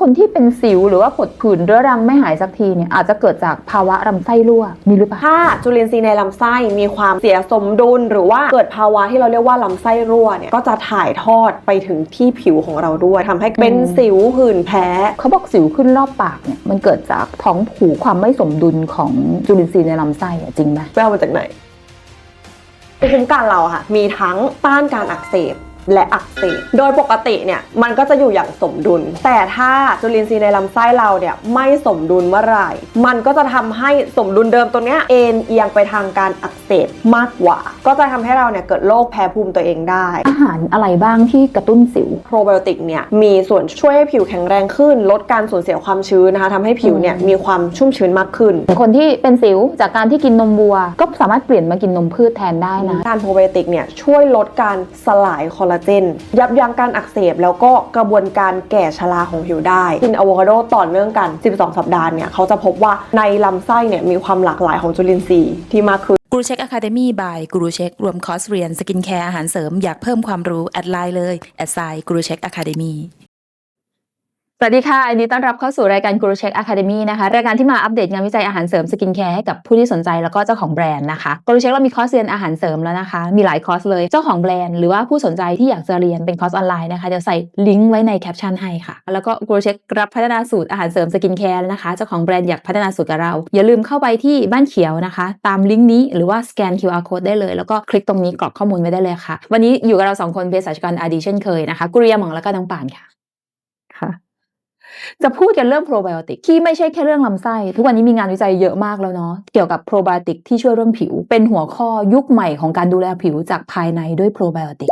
คนที่เป็นสิวหรือว่าผดผื่นเรื้อรังไม่หายสักทีเนี่ยอาจจะเกิดจากภาวะลำไส้รั่วมีหรือเปล่าถ้าจุลินทรีย์ในลำไส้มีความเสียสมดุล หรือว่าเกิดภาวะที่เราเรียกว่าลำไส้รั่วเนี่ยก็จะถ่ายทอดไปถึงที่ผิวของเราด้วยทำให้เป็นอืมสิวผื่นแพ้เขาบอกสิวขึ้นรอบปากเนี่ยมันเกิดจากท้องผูกความไม่สมดุลของจุลินทรีย์ในลำไส้อะจริงไหมไปเอามาจากไหนภูมิคุ้มกันเราอะค่ะ มีทั้งต้านการอักเสบ และอักเสบ โดยปกติเนี่ยมันก็จะอยู่อย่างสมดุล แต่ถ้าจุลินทรีย์ในลำไส้เราเนี่ยไม่สมดุลเมื่อไหร่ มันก็จะทำให้สมดุลเดิมตัวเนี้ยเอ็นเอียงไปทางการอักเสบมากกว่า ก็จะทำให้เราเนี่ยเกิดโรคแพ้ภูมิตัวเองได้ อาหารอะไรบ้างที่กระตุ้นสิว โปรไบโอติกเนี่ยมีส่วนช่วยให้ผิวแข็งแรงขึ้น ลดการสูญเสียความชื้นนะคะทำให้ผิวเนี่ยอืมมีความชุ่มชื้นมากขึ้น คนที่เป็นสิวจากการที่กินนมวัว ก็สามารถเปลี่ยนมากินนมพืชแทนได้นะ การโปรไบโอติกเนี่ยช่วยลดการสลายคอลลาเจน ยับยั้งการอักเสบแล้วก็กระบวนการแก่ชราของผิวได้กินอะโวคาโดต่อเนื่องกัน 12 สัปดาห์เนี่ยเขาจะพบว่าในลำไส้เนี่ยมีความหลากหลายของจุลินทรีย์ที่มากขึ้นกูรูเช็คอะคาเดมี่บายกูรูเช็ครวมคอร์สเรียน สกินแคร์อาหารเสริมอยากเพิ่มความรู้ แอดไลน์เลย แอดไซน์กูรูเช็คอะคาเดมี่ วัสดีค่ะยินดีต้อนรับเข้าสู่รายการ Guru Check Academy นะคะ รายการที่มาอัปเดตงานวิจัยอาหารเสริมสกินแคร์ให้กับผู้ที่สนใจแล้วก็เจ้าของแบรนด์นะคะ Guru Check เรามีคอร์สเรียนอาหารเสริมแล้วนะคะ มีหลายคอร์สเลยเจ้าของแบรนด์หรือว่าผู้สนใจที่อยากจะเรียนเป็นคอร์สออนไลน์นะคะจะใส่ลิงก์ไว้ในแคปชั่นให้ค่ะ แล้วก็ Guru Check รับพัฒนาสูตรอาหารเสริมสกินแคร์นะคะเจ้าของแบรนด์อยากพัฒนาสูตรกับเรา อย่าลืมเข้าไปที่บ้านเขียวนะคะ ตามลิงก์นี้หรือว่าสแกน QR code ได้เลย แล้วก็คลิกตรงนี้กรอกข้อมูลไว้ได้เลยค่ะ วันนี้อยู่กับเราสองคนเภสัชกรอดีเช่นเคยนะคะกุริยาหมองแล้วก็น้องป่านค่ะค่ะ จะพูดกันเรื่องโปรไบโอติกที่ไม่ใช่แค่เรื่องลำไส้ ทุกวันนี้มีงานวิจัยเยอะมากแล้วเนาะเกี่ยวกับโปรไบโอติกที่ช่วยเรื่องผิว เป็นหัวข้อยุคใหม่ของการดูแลผิวจากภายในด้วยโปรไบโอติก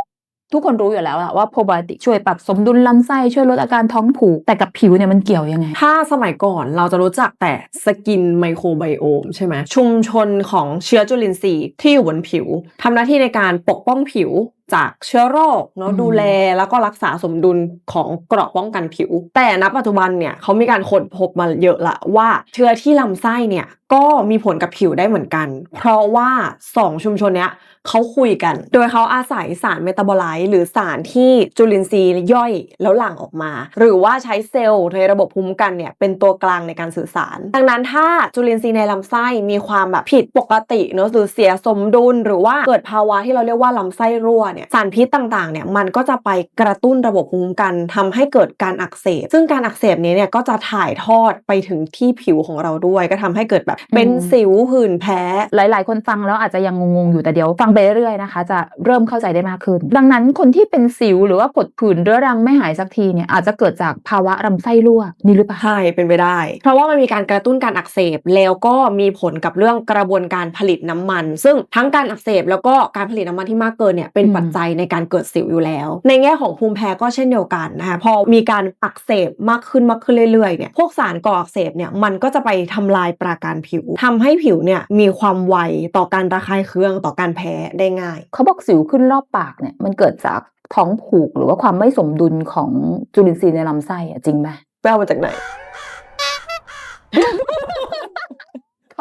ทุกคนรู้อยู่แล้วอะว่าโปรไบโอติกช่วยปรับสมดุลลำไส้ช่วยลดอาการท้องผูก แต่กับผิวเนี่ยมันเกี่ยวยังไง ถ้าสมัยก่อนเราจะรู้จักแต่สกินไมโครไบโอมใช่ไหมชุมชนของเชื้อจุลินทรีย์ที่อยู่บนผิวทำหน้าที่ในการปกป้องผิวจากเชื้อโรคเนาะอืมดูแลแล้วก็รักษาสมดุลของเกราะป้องกันผิว แต่ณปัจจุบันเนี่ยเขามีการค้นพบมาเยอะละว่าเชื้อที่ลำไส้เนี่ยก็มีผลกับผิวได้เหมือนกัน เพราะว่าสองชุมชนเนี้ยเขาคุยกัน โดยเขาอาศัยสารเมตาบอไลต์หรือสารที่จุลินทรีย์ย่อยแล้วหลั่งออกมา หรือว่าใช้เซลล์ในระบบภูมิคุ้มกันเนี่ยเป็นตัวกลางในการสื่อสาร ดังนั้นถ้าจุลินทรีย์ในลำไส้มีความแบบผิดปกติเนอะหรือเสียสมดุล หรือว่าเกิดภาวะที่เราเรียกว่าลำไส้รั่วเนี่ยสารพิษต่างๆเนี่ยมันก็จะไปกระตุ้นระบบภูมิคุ้มกันทำให้เกิดการอักเสบ ซึ่งการอักเสบนี้เนี่ยก็จะถ่ายทอดไปถึงที่ผิวของเราด้วย ก็ทำให้เกิดแบบเป็นอืมสิวผื่นแพ้ หลายๆ คนฟังแล้วอาจจะยังงงๆอยู่แต่เดี๋ยวฟังไปเรื่อยๆนะคะ จะเริ่มเข้าใจได้มากขึ้น ดังนั้นคนที่เป็นสิวหรือว่าผดผื่นเรื้อรังไม่หายสักทีเนี่ยอาจจะเกิดจากภาวะลำไส้รั่วมีหรือเปล่าใช่เป็นไปได้ เพราะว่ามันมีการกระตุ้นการอักเสบแล้วก็มีผลกับเรื่องกระบวนการผลิตน้ำมัน ซึ่งทั้งการอักเสบแล้วก็การผลิตน้ำมันที่มากเกินเนี่ยเป็นอืมปัจจัยในการเกิดสิวอยู่แล้ว ในแง่ของภูมิแพ้ก็เช่นเดียวกันนะคะพอมีการอักเสบมากขึ้นมากขึ้นเรื่อยๆเนี่ยพวกสารก่ออักเสบเนี่ยมันก็จะไปทำลายปราการผิวทำให้ผิวเนี่ยมีความไวต่อการระคายเคืองต่อการแพ้ได้ง่าย เขาบอกสิวขึ้นรอบปากเนี่ยมันเกิดจากท้องผูกหรือว่าความไม่สมดุลของจุลินทรีย์ในลำไส้อะจริงไหมไปเอามาจากไหน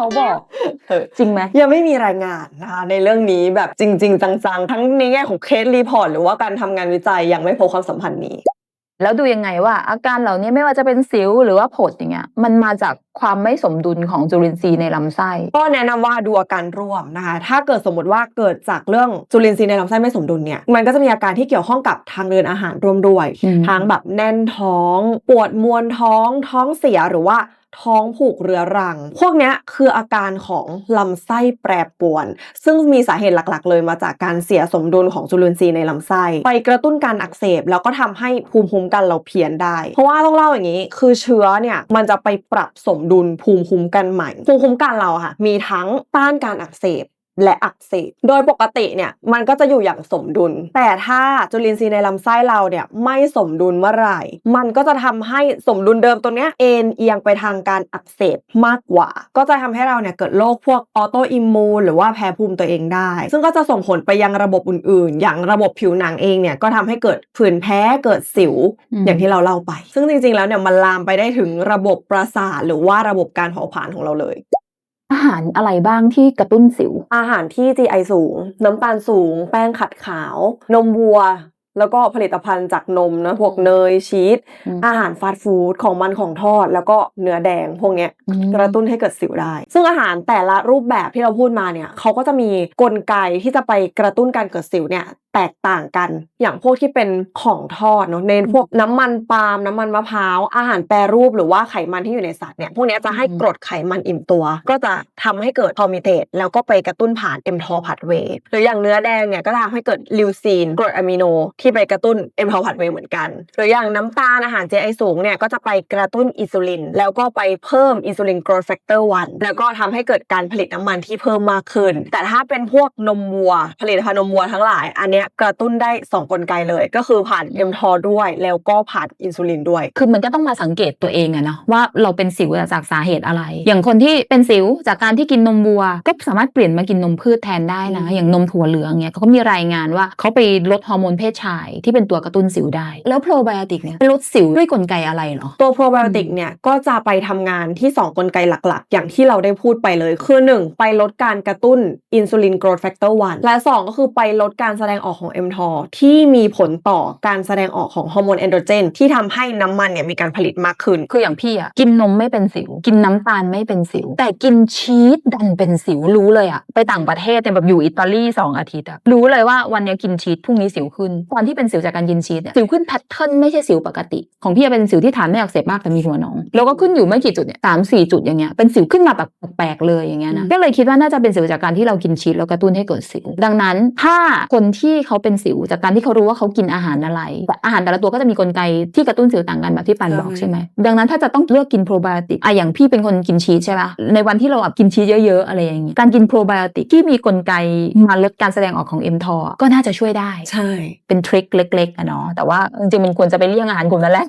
เขาบอกเออจริงไหมยังไม่มีรายงานนะคะในเรื่องนี้แบบจริง ๆ จังๆ ทั้งในแง่ของเคสรีพอร์ตหรือว่าการทำงานวิจัยยังไม่พบความสัมพันธ์นี้ แล้วดูยังไงว่า อาการเหล่านี้ไม่ว่าจะเป็นสิวหรือว่าผดอย่างเงี้ยมันมาจากความไม่สมดุลของจุลินทรีย์ในลำไส้ ก็แนะนำว่าดูอาการร่วมนะคะ ถ้าเกิดสมมติว่าเกิดจากเรื่องจุลินทรีย์ในลำไส้ไม่สมดุลเนี่ย มันก็จะมีอาการที่เกี่ยวข้องกับทางเดินอาหารร่วมด้วยอืมทั้งแบบแน่นท้อง ปวดมวนท้อง ท้องเสียหรือว่า ท้องผูกเรื้อรัง พวกนี้คืออาการของลำไส้แปรปรวน ซึ่งมีสาเหตุหลักๆ เลยมาจากการเสียสมดุลของจุลินทรีย์ในลำไส้ ไปกระตุ้นการอักเสบ แล้วก็ทำให้ภูมิคุ้มกันเราเพี้ยนได้ เพราะว่าต้องเล่าอย่างนี้ คือเชื้อเนี่ยมันจะไปปรับสมดุลภูมิคุ้มกันใหม่ ภูมิคุ้มกันเราค่ะ มีทั้งต้านการอักเสบ และอักเสบ โดยปกติเนี่ยมันก็จะอยู่อย่างสมดุล แต่ถ้าจุลินทรีย์ในลำไส้เราเนี่ยไม่สมดุลเมื่อไหร่ มันก็จะทำให้สมดุลเดิมตัวเนี้ยเอ็นเอียงไปทางการอักเสบมากกว่า ก็จะทำให้เราเนี่ยเกิดโรคพวกออโตอิมมูนหรือว่าแพ้ภูมิตัวเองได้ ซึ่งก็จะส่งผลไปยังระบบอื่นๆ อย่างระบบผิวหนังเองเนี่ยก็ทำให้เกิดผื่นแพ้เกิดสิวอืมอย่างที่เราเล่าไป ซึ่งจริงๆแล้วเนี่ยมันลามไปได้ถึงระบบประสาทหรือว่าระบบการเผาผลาญของเราเลย อาหารอะไรบ้างที่กระตุ้นสิว อาหารที่ GI สูง น้ำตาลสูง แป้งขัดขาว นมวัว แล้วก็ผลิตภัณฑ์จากนมนะพวกเนยชีสอืมอาหารฟาสต์ฟู้ดของมันของทอด แล้วก็เนื้อแดงพวกเนี้ยอืมกระตุ้นให้เกิดสิวได้ ซึ่งอาหารแต่ละรูปแบบที่เราพูดมาเนี่ยเขาก็จะมีกลไกที่จะไปกระตุ้นการเกิดสิวเนี่ย แตกต่างกัน อย่างพวกที่เป็นของทอดเนาะในพวกน้ำมันปาล์มน้ำมันมะพร้าวอาหารแปรรูปหรือว่าไขมันที่อยู่ในสัตว์เนี่ยพวกเนี้ยจะให้อืมกรดไขมันอิ่มตัว ก็จะทำให้เกิดพอมิเตตแล้วก็ไปกระตุ้นผ่านเอ็มทอผัดเวย์หรืออย่างเนื้อแดงเนี่ยก็ทำให้เกิดลิวซีนกรดอะมิโน ที่ไปกระตุ้นเอ็มทอผัดเวย์เหมือนกัน หรืออย่างน้ำตาลอาหาร GI สูงเนี่ยก็จะไปกระตุ้นอินซูลิน แล้วก็ไปเพิ่มอินซูลินโกรทแฟกเตอร์วันแล้วก็ทำให้เกิดการผลิตน้ำมันที่เพิ่มมากขึ้น แต่ถ้าเป็นพวกนมวัว ผลิตภัณฑ์นมวัวทั้งหลายอันเนี้ยกระตุ้นได้ 2 กลไกเลย ก็คือผ่านเอ็มทอด้วย แล้วก็ผ่านอินซูลินด้วย คือมันก็ต้องมาสังเกตตัวเองอะเนาะว่าเราเป็นสิวจากสาเหตุอะไร อย่างคนที่เป็นสิวจากการที่กินนมวัว ก็สามารถเปลี่ยนมากินนมพืชแทนได้นะอืมอย่างนมถั่วเหลืองเนี่ยเขาก็มีรายงานว่าเขาไปลดฮอร์โมนเพศชายที่เป็นตัวกระตุ้นสิวได้ แล้วโปรไบโอติกเนี่ยไปลดสิวด้วยกลไกอะไรเหรอตัวโปรไบโอติกเนี่ยก็จะไปทำงานที่ 2 กลไกหลักๆ อย่างที่เราได้พูดไปเลยคือ 1 ไปลดการกระตุ้นอินซูลินโกรทแฟกเตอร์วันและ 2 ก็คือไปลดการแสดงออกของ mTOR ที่มีผลต่อการแสดงออกของฮอร์โมนเอนโดรเจนที่ทำให้น้ำมันเนี่ยมีการผลิตมากขึ้น คืออย่างพี่อะกินนมไม่เป็นสิว กินน้ำตาลไม่เป็นสิว แต่กินชีสดันเป็นสิวรู้เลยอะไปต่างประเทศเนี่ยแบบอยู่อิตาลีสองอาทิตย์อะรู้เลยว่าวันนี้กินชีสพรุ่งนี้สิวขึ้นตอนที่เป็นสิวจากการกินชีสเนี่ยสิวขึ้นแพทเทิร์นไม่ใช่สิวปกติ ของพี่เป็นสิวที่ฐานไม่อักเสบมากแต่มีหัวหนอง แล้วก็ขึ้นอยู่ไม่กี่จุดเนี่ยสามสี่จุดอย่างเงี้ยเป็นสิวขึ้นมาแบบแปลกๆเลยอย่างเงี้ยนะก็เลยคิดว่าน่าจะเป็นสิวจากการที่เรากินชีสแล้วกระตุ้นให้เกิดสิว ดังนั้นถ้าคนที่เขาเป็นสิวจากการที่เขารู้ว่าเขากินอาหารอะไรแต่อาหารแต่ละตัวก็จะมีกลไกที่กระตุ้นสิวต่างกันแบบที่ปันบอกใช่ใช่ไหมดังนั้นถ้าจะต้องเลือกกินโปรไบโอติกอะอย่างพี่เป็นคนกินชีสใช่ปะในวันที่เราแบบกินชีสเยอะๆอะไรอย่างงี้การกินโปรไบโอติกที่มีกลไกมาลดการแสดงออกของเอ็มทอก็น่าจะช่วยได้ใช่เป็นทริคเล็กๆอะเนาะแต่ว่าจริงๆมันควรจะไปเลี่ยงอาหารกลุ่มนั้นแหละ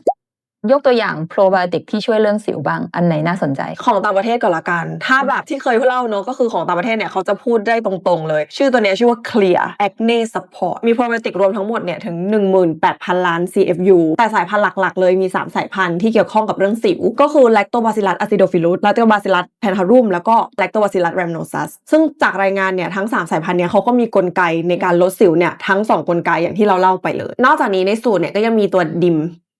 ยกตัวอย่างโปรไบโอติกที่ช่วยเรื่องสิวบ้างอันไหนน่าสนใจ ของต่างประเทศก่อนละกัน ถ้าแบบที่เคยเล่าเนอะก็คือของต่างประเทศเนี่ยเขาจะพูดได้ตรงๆเลย ชื่อตัวเนี้ยชื่อว่า Clear Acne Support มีโปรไบโอติกรวมทั้งหมดเนี่ยถึง 18,000 ล้าน CFU แต่สายพันธุ์หลักๆ เลยมี 3 สายพันธุ์ที่เกี่ยวข้องกับเรื่องสิว ก็คือ Lactobacillus acidophilus Lactobacillus pentarum แล้วก็ Lactobacillus rhamnosus ซึ่งจากรายงานเนี่ยทั้ง 3 สายพันธุ์เนี่ยเขาก็มีกลไกในการลดสิวเนี่ยทั้ง 2 กลไกอย่างที่เราเล่าไปเลย นอกจากนี้ในสูตรเนี่ยก็ยังมีตัวดิม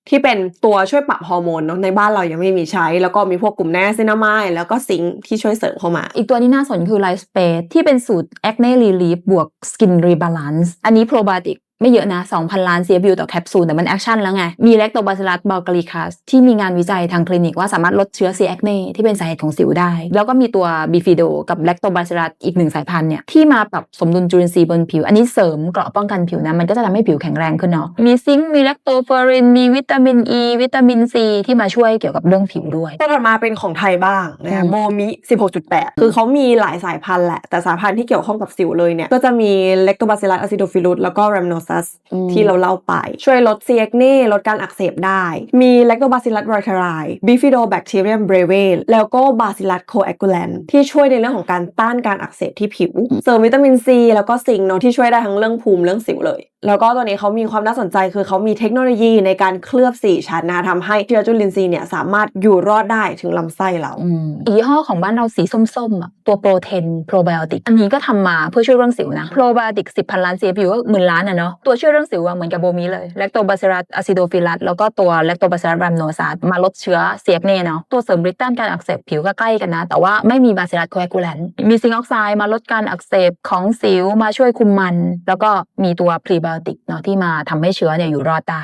ที่เป็นตัวช่วยปรับฮอร์โมนเนอะในบ้านเรายังไม่มีใช้ แล้วก็มีพวกกลุ่มแน่ซินามายแล้วก็ซิงค์ที่ช่วยเสริมเข้ามา อีกตัวที่น่าสนคือไลฟ์สเปซที่เป็นสูตร Acne Relief บวกสกินรีบาลานซ์อันนี้โปรไบโอติก ม่เยอะนะ 2,000 ล้าน CFU ต่อแคปซูลแต่มันแอคชั่นแล้วไง มี Lactobacillus bulgaricus ที่มีงานวิจัยทางคลินิกว่าสามารถลดเชื้อ C. acne ที่เป็นสาเหตุของสิวได้ แล้วก็มีตัว Bifido กับ Lactobacillus อีกหนึ่งสายพันธุ์เนี่ยที่มาปรับสมดุลจุลินทรีย์บนผิว อันนี้เสริมเกราะป้องกันผิวนะมันก็จะทำให้ผิวแข็งแรงขึ้นเนาะมีซิงค์มีแลคโตเฟอรินมีวิตามินอ e, ีวิตามินซีที่มาช่วยเกี่ยวกับเรื่องผิวด้วยตัวถัดมาเป็นของไทยบ้างนะคะอืมโมมิ 16.8 คือเขามีหลายสายพันธุ์แหละแต่สายพันธุ์ที่เกี่ยวข้องกับสิวเลยเนี่ยก็จะมี Lactobacillus acidophilus แล้วก็ rhamnosus ที่เราเล่าไป ช่วยลด c ียกเน่ลดการอักเสบได้ มี Lactobacillus reuteri Bifidobacterium breve แล้วก็ Bacillus coagulant ที่ช่วยในเรื่องของการต้านการอักเสบที่ผิว เสริมวิตามินซีแล้วก็ซิงค์เนาะที่ช่วยได้ทั้งเรื่องภูมิเรื่องสิวเลย แล้วก็ตัวนี้เขามีความน่าสนใจคือเขามีเทคโนโลยีในการเคลือบ4ชั้นนะคะทำให้เชื้อจุลินทรีย์เนี่ยสามารถอยู่รอดได้ถึงลำไส้เราอืมอีกยี่ห้อของบ้านเราสีส้มๆอะตัวโปรเทนโปรไบโอติกอันนี้ก็ทำมาเพื่อช่วยเรื่องสิวนะโปรไบโอติกสิบพันล้าน CFU ก็หมื่นล้านอะเนาะตัวช่วยเรื่องสิวอะเหมือนกับโบมีเลยแลคโตบาซิลัสอะซิโดฟิลัสแล้วก็ตัวแลคโตบาซิลัสแรมโนซาสมาลดเชื้อเสียกเน่เนาะตัวเสริมฤทธิ์ต้านการอักเสบผิวก็ใกล้กันนะ แต่ว่าไม่มีบาซิลัสโคเอกูแลนมีซิงค์ออกไซด์มาลดการอักเสบของสิวมาช่วยคุมมัน แล้วก็มีตัวพรีไบโอติกเนาะที่มาทำให้เชื้อเนี่ยอยู่รอดได้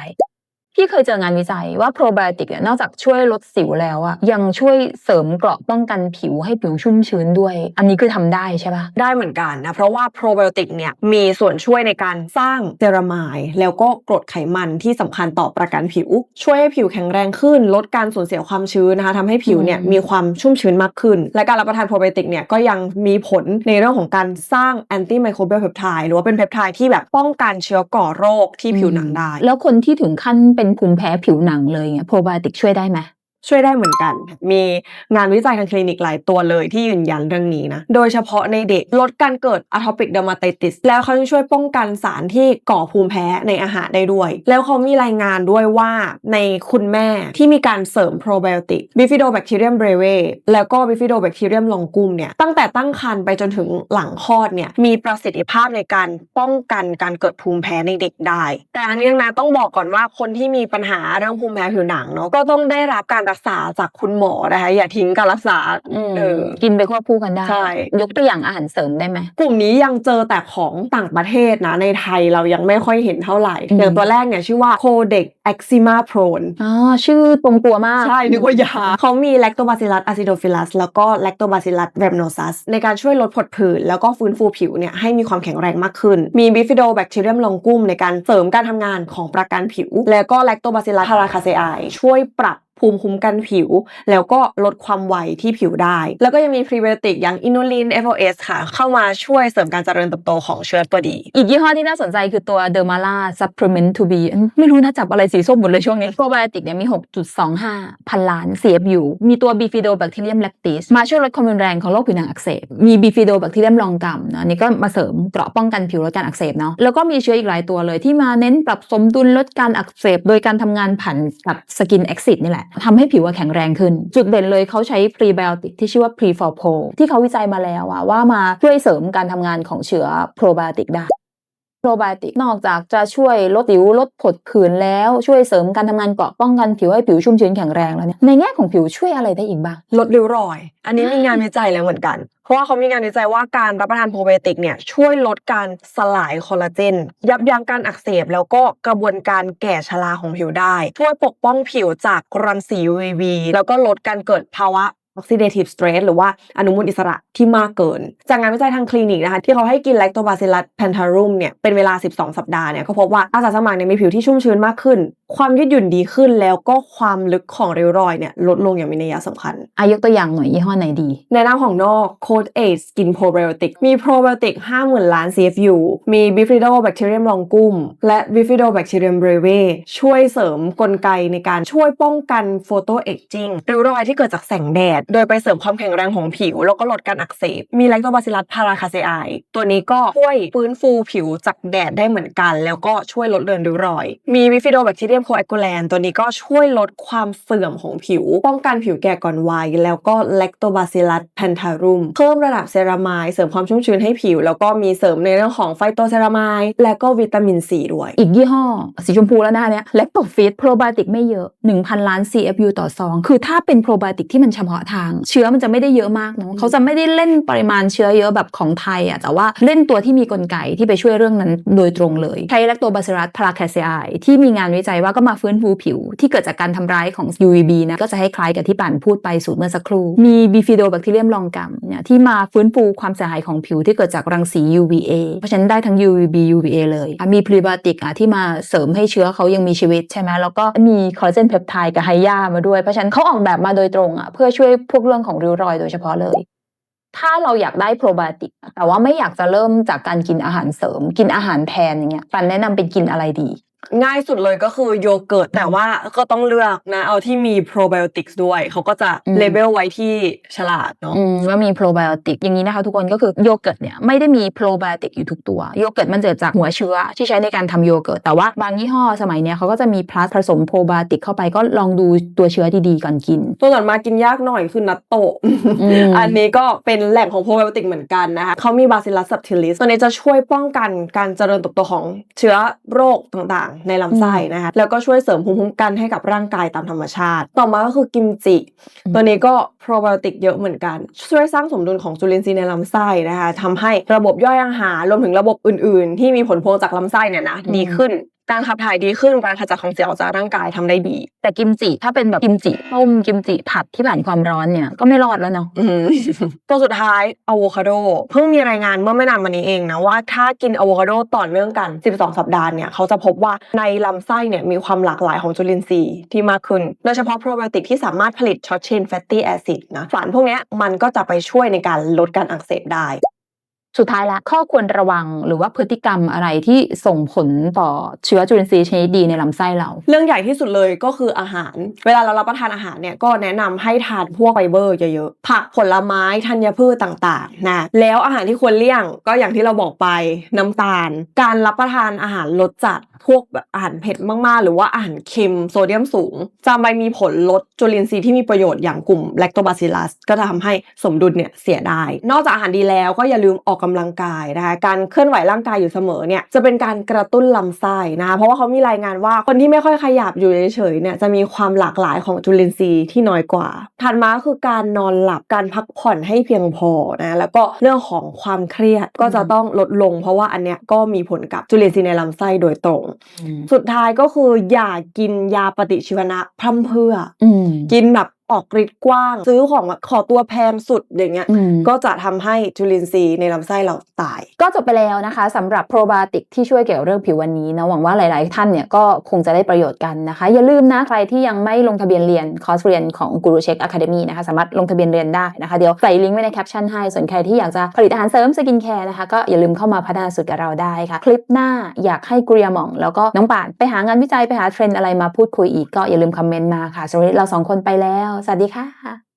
พี่เคยเจองานวิจัยว่าโปรไบโอติกเนี่ยนอกจากช่วยลดสิวแล้วอะยังช่วยเสริมเกราะป้องกันผิวให้ผิวชุ่มชื้นด้วย อันนี้คือทำได้ใช่ปะได้เหมือนกันนะ เพราะว่าโปรไบโอติกเนี่ยมีส่วนช่วยในการสร้างเซรามายแล้วก็กรดไขมันที่สำคัญต่อประกันผิว ช่วยให้ผิวแข็งแรงขึ้น ลดการสูญเสียความชื้นนะคะทำให้ผิวเนี่ยมีความชุ่มชื้นมากขึ้น และการรับประทานโปรไบโอติกเนี่ยก็ยังมีผลในเรื่องของการสร้างแอนตี้ไมโครเบียลเพปไทด์หรือว่าเป็นเพปไทด์ที่แบบป้องกันเชื้อก่อโรคที่ผิวหนังได้ แล้วคนที่ถึงขั้นเป็นภูมิแพ้ผิวหนังเลยเงี้ยโปรไบโอติกช่วยได้ไหม ช่วยได้เหมือนกัน มีงานวิจัยทางคลินิกหลายตัวเลยที่ยืนยันเรื่องนี้นะ โดยเฉพาะในเด็กลดการเกิด atopic dermatitis แล้วเขายังช่วยป้องกันสารที่ก่อภูมิแพ้ในอาหารได้ด้วย แล้วเขามีรายงานด้วยว่าในคุณแม่ที่มีการเสริม probiotic bifidobacterium breve แล้วก็ bifidobacterium longum เนี่ย ตั้งแต่ตั้งครรภ์ไปจนถึงหลังคลอดเนี่ย มีประสิทธิภาพในการป้องกันการเกิดภูมิแพ้ในเด็กได้ แต่อันนี้นะต้องบอกก่อนว่าคนที่มีปัญหาเรื่องภูมิแพ้ผิวหนังเนาะก็ต้องได้รับการรักษาจากคุณหมอนะคะ อย่าทิ้งการรักษาอืมเออกินไปควบคู่กันได้ ใช่ ยกตัวอย่างอาหารเสริมได้ไหม กลุ่มนี้ยังเจอแต่ของต่างประเทศนะ ในไทยเรายังไม่ค่อยเห็นเท่าไหร่อืมอย่างตัวแรกเนี่ยชื่อว่า Codex Eczema Prone อ๋อชื่อตรงตัวมาก ใช่ นึกว่ายาเขามี Lactobacillus acidophilus แล้วก็ Lactobacillus rhamnosus ในการช่วยลดผดผื่นแล้วก็ฟื้นฟูผิวเนี่ยให้มีความแข็งแรงมากขึ้น มี Bifidobacterium longum ในการเสริมการทำงานของประกันผิว แล้วก็ Lactobacillus paracasei ช่วยปรับ ภูมิคุ้มกันผิว แล้วก็ลดความไวที่ผิวได้ แล้วก็ยังมีพรีไบโอติกอย่างอินูลิน FOS ค่ะ เข้ามาช่วยเสริมการเจริญเติบโตของเชื้อตัวดี อีกยี่ห้อที่น่าสนใจคือตัว Dermala Supplement to be ไม่รู้นะจับอะไรสีส้มหมดเลยช่วงนี้ probiotic เนี่ยมี 6.25 พันล้าน CFU มีตัว Bifidobacterium lactis มาช่วยลดความรุนแรงของโรคผิวหนังอักเสบ มี Bifidobacterium longum เนอะอันนี้ก็มาเสริมเกราะป้องกันผิวลดการอักเสบเนาะแล้วก็มีเชื้ออีกหลายตัวเลยที่มาเน้นปรับสมดุลลดการอักเสบ โดยการทำงานผ่านกับ Skin Exit นี่แหละทำให้ผิวแข็งแรงขึ้น จุดเด่นเลยเขาใช้พรีไบโอติกที่ชื่อว่าพรีฟอร์โพที่เขาวิจัยมาแล้วอะว่ามาช่วยเสริมการทำงานของเชื้อโปรไบโอติกได้ โปรไบโอติกนอกจากจะช่วยลดสิวลดผดผื่นแล้วช่วยเสริมการทำงานเกราะป้องกันผิวให้ผิวชุ่มชื้นแข็งแรงแล้วเนี่ยในแง่ของผิวช่วยอะไรได้อีกบ้าง ลดริ้วรอย อันนี้มีงานวิจัยแล้วเหมือนกัน เพราะว่าเขามีงานวิจัยว่าการรับประทานโปรไบโอติกเนี่ยช่วยลดการสลายคอลลาเจน ยับยั้งการอักเสบแล้วก็กระบวนการแก่ชราของผิวได้ ช่วยปกป้องผิวจากรังสี UVB แล้วก็ลดการเกิดภาวะ oxidative stress หรือว่าอนุมูลอิสระที่มากเกิน จากงานวิจัยทางคลินิกนะคะ ที่เขาให้กิน lactobacillus plantarum เนี่ย เป็นเวลา 12 สัปดาห์เนี่ย ก็พบว่าอาสาสมัครเนี่ยมีผิวที่ชุ่มชื้นมากขึ้น ความยืดหยุ่นดีขึ้นแล้วก็ความลึกของริ้วรอยเนี่ย ลดลงอย่างมีนัยสำคัญอายกตัวอย่างหน่อยยี่ห้อไหนดีในหน้าของนอก Code 8 Skin Probiotic มี Probiotic 50,000 ล้าน CFU มี Bifidobacterium longum และ Bifidobacterium breve ช่วยเสริมกลไกในการช่วยป้องกัน Photo Aging ริ้วรอยที่เกิดจากแสงแดด โดยไปเสริมความแข็งแรงของผิว แล้วก็ลดการอักเสบ มี Lactobacillus paracasei ตัวนี้ก็ช่วยฟื้นฟูผิวจากแดดได้เหมือนกัน แล้วก็ช่วยลดเลือนริ้วรอย มี Bifidobacterium coagulant ตัวนี้ก็ช่วยลดความเสื่อมของผิว ป้องกันผิวแก่ก่อนวัย แล้วก็ Lactobacillus plantarum เพิ่มระดับเซรามายเสริมความชุ่มชื้นให้ผิว แล้วก็มีเสริมในเรื่องของไฟโตเซรามายและก็วิตามินซีด้วย อีกยี่ห้อ สีชมพูแล้วหน้าเนี้ย Lactofit โปรไบโอติกไม่เยอะ 1,000 ล้าน CFU ต่อซอง คือถ้าเป็นโปรไบโอติกที่มันเฉพาะทาง เชื้อมันจะไม่ได้เยอะมากเนาะเขาจะไม่ได้เล่นปริมาณเชื้อเยอะแบบของไทยอะแต่ว่าเล่นตัวที่มีกลไกที่ไปช่วยเรื่องนั้นโดยตรงเลย ใช้ Lactobacillus paracasei ที่มีงานวิจัยว่าก็มาฟื้นฟูผิว ที่เกิดจากการทำร้ายของ UVB นะก็จะให้คล้ายกับที่ป่านพูดไปสูตรเมื่อสักครู่ มี Bifidobacterium longum เนี่ยที่มาฟื้นฟูความเสียหายของผิวที่เกิดจากรังสี UVA เพราะฉะนั้นได้ทั้ง UVB UVA เลยอะมีพรีไบโอติกอะที่มาเสริมให้เชื้อเขายังมีชีวิตใช่ไหมแล้วก็มีคอลลาเจนเพปไทด์กับไฮยามาด้วยเพราะฉะนั้นเขาออกแบบมาโดยตรงอะเพื่อช่วยพวกเรื่องของริ้วรอยโดยเฉพาะเลย ถ้าเราอยากได้โปรไบโอติกแต่ว่าไม่อยากจะเริ่มจากการกินอาหารเสริม กินอาหารแทนอย่างเงี้ยปันแนะนำเป็นกินอะไรดี ง่ายสุดเลยก็คือโยเกิร์ตแต่ว่าก็ต้องเลือกนะ เอาที่มีโปรไบโอติกส์ด้วย เขาก็จะอืมเลเบลไว้ที่ฉลากเนาะอืมว่ามีโปรไบโอติกอย่างนี้นะคะทุกคนก็คือโยเกิร์ตเนี่ยไม่ได้มีโปรไบโอติกอยู่ทุกตัวโยเกิร์ตมันเกิดจากหัวเชื้อที่ใช้ในการทำโยเกิร์ตแต่ว่าบางยี่ห้อสมัยเนี้ยเขาก็จะมีพลัสผสมโปรไบโอติกเข้าไปก็ลองดูตัวเชื้อดีๆก่อนกิน ตัวต่อมากินยากหน่อยคือนัตโตะอืมอันนี้ก็เป็นแหล่งของโปรไบโอติกเหมือนกันนะคะเขามีบาซิลัส s ั b ทิลิสตัวนี้จะช่วยป้องกันการเจริญเติบโตของเชื้อโรคต่างๆ ในลำไส้นะคะแล้วก็ช่วยเสริมภูมิคุ้มกันให้กับร่างกายตามธรรมชาติ ต่อมาก็คือกิมจิอืมตัวนี้ก็โปรไบโอติกเยอะเหมือนกัน ช่วยสร้างสมดุลของจุลินทรีย์ในลำไส้นะคะทำให้ระบบย่อยอาหารรวมถึงระบบอื่น ๆ ที่มีผลพวงจากลำไส้เนี่ยนะดีขึ้น การขับถ่ายดีขึ้นการขจัดของเสียออกจากร่างกายทำได้ดี แต่กิมจิถ้าเป็นแบบกิมจิต้มกิมจิผัดที่ผ่านความร้อนเนี่ยก็ไม่รอดแล้วเนาะอืมตัวสุดท้ายอะโวคาโดเพิ่งมีรายงานเมื่อไม่นานมานี้เองนะว่าถ้ากินอะโวคาโดต่อเนื่องกัน 12 สัปดาห์เนี่ยเขาจะพบว่าในลำไส้เนี่ยมีความหลากหลายของจุลินทรีย์ที่มากขึ้น โดยเฉพาะโปรไบโอติกที่สามารถผลิตช็อตเชนแฟตตี้แอซิดนะสารพวกเนี้ยมันก็จะไปช่วยในการลดการอักเสบได้ สุดท้ายละข้อควรระวังหรือว่าพฤติกรรมอะไรที่ส่งผลต่อเชื้อจุลินทรีย์ชนิดดีในลำไส้เรา เรื่องใหญ่ที่สุดเลยก็คืออาหาร เวลาเรารับประทานอาหารเนี่ยก็แนะนำให้ทานพวกไฟเบอร์เยอะๆผักผลไม้ธัญพืชต่างๆนะแล้วอาหารที่ควรเลี่ยงก็อย่างที่เราบอกไปน้ำตาล การรับประทานอาหารรสจัดพวกแบบอาหารเผ็ดมากๆ หรือว่าอาหารเค็มโซเดียมสูงจะไปมีผลลดจุลินทรีย์ที่มีประโยชน์อย่างกลุ่มแลคโตบาซิลลัสก็จะทำให้สมดุลเนี่ยเสียได้ นอกจากอาหารดีแล้วก็อย่าลืมออกกำลังกายนะคะการเคลื่อนไหวร่างกายอยู่เสมอเนี่ยจะเป็นการกระตุ้นลำไส้นะคะเพราะว่าเขามีรายงานว่าคนที่ไม่ค่อยขยับอยู่เฉยๆเนี่ยจะมีความหลากหลายของจุลินทรีย์ที่น้อยกว่าถัดมาคือการนอนหลับการพักผ่อนให้เพียงพอนะแล้วก็เรื่องของความเครียดก็จะต้องลดลง เพราะว่าอันเนี้ยก็มีผลกับจุลินทรีย์ในลำไส้โดยตรง สุดท้ายก็คืออย่ากินยาปฏิชีวนะพร่ำเพรื่ออืมกินแบบ ออกฤทธิ์กว้าง ซื้อของแบบขอตัวแพงสุดอย่างเงี้ยอืมก็จะทำให้จุลินทรีย์ในลำไส้เราตาย ก็จบไปแล้วนะคะสำหรับโปรไบโอติกที่ช่วยเกี่ยวกับเรื่องผิววันนี้นะหวังว่าหลาย ๆ ท่านเนี่ยก็คงจะได้ประโยชน์กันนะคะ อย่าลืมนะใครที่ยังไม่ลงทะเบียนเรียนคอร์สเรียนของกูรูเช็คอะคาเดมีนะคะสามารถลงทะเบียนเรียนได้นะคะเดี๋ยวใส่ลิงก์ไว้ในแคปชั่นให้ส่วนใครที่อยากจะผลิตอาหารเสริมสกินแคร์นะคะก็อย่าลืมเข้ามาพัฒนาสูตรกับเราได้ค่ะ คลิปหน้าอยากให้กุริยาหม่อง แล้วก็น้องป่านไปหางานวิจัยไปหาเทรนด์อะไรมาพูดคุยอีกก็อย่าลืมคอมเมนต์มาค่ะสำหรับวันนี้เราสองคนไปแล้วสวัสดีค่ะ